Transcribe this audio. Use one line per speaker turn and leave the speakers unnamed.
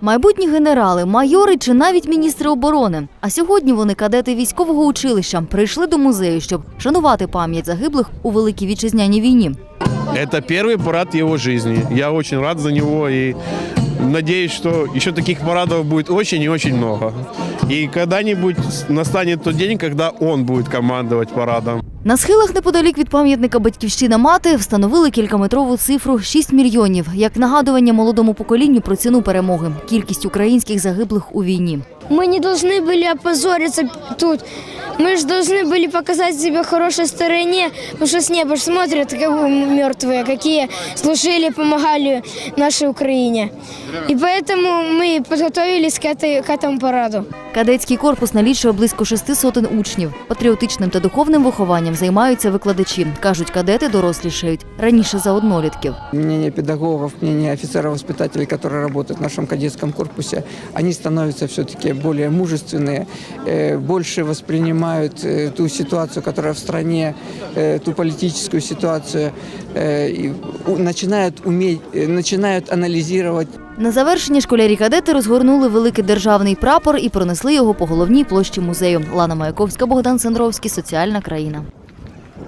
Майбутні генерали, майори чи навіть міністри оборони. А сьогодні вони кадети військового училища прийшли до музею, щоб шанувати пам'ять загиблих у великій вітчизняній війні.
Это первый парад его жизни. Я очень рад за него и надеюсь, что еще таких парадов будет очень и очень много. И когда-нибудь настанет тот день, когда он будет командовать парадом.
На схилах неподалік від пам'ятника Батьківщина мати встановили кількаметрову цифру 6 мільйонів як нагадування молодому поколінню про ціну перемоги, кількість українських загиблих у війні.
Мы не должны были опозориться тут. Мы же должны были показать себя в хорошей стороне, потому что с неба ж смотрят, как мертвые, какие служили, помогали нашей Украине. И поэтому мы подготовились к, этой, к этому параду.
Кадетський корпус налічує близько шести сотень учнів. Патріотичним та духовним вихованням займаються викладачі. кажуть, кадети дорослішають раніше за однолітків.
мнение педагогов, мнение офицеров-воспитателей, которые работают в нашем кадетском корпусе, они становятся все-таки более мужественные, э, больше воспринимают э, ту ситуацию, которая в стране, э, ту политическую ситуацию, э, и у- начинают уметь, э, начинают анализировать
На завершення школярі кадети розгорнули великий державний прапор і пронесли його по головній площі музею. Лана Маяковська, Богдан Сандровський, соціальна країна.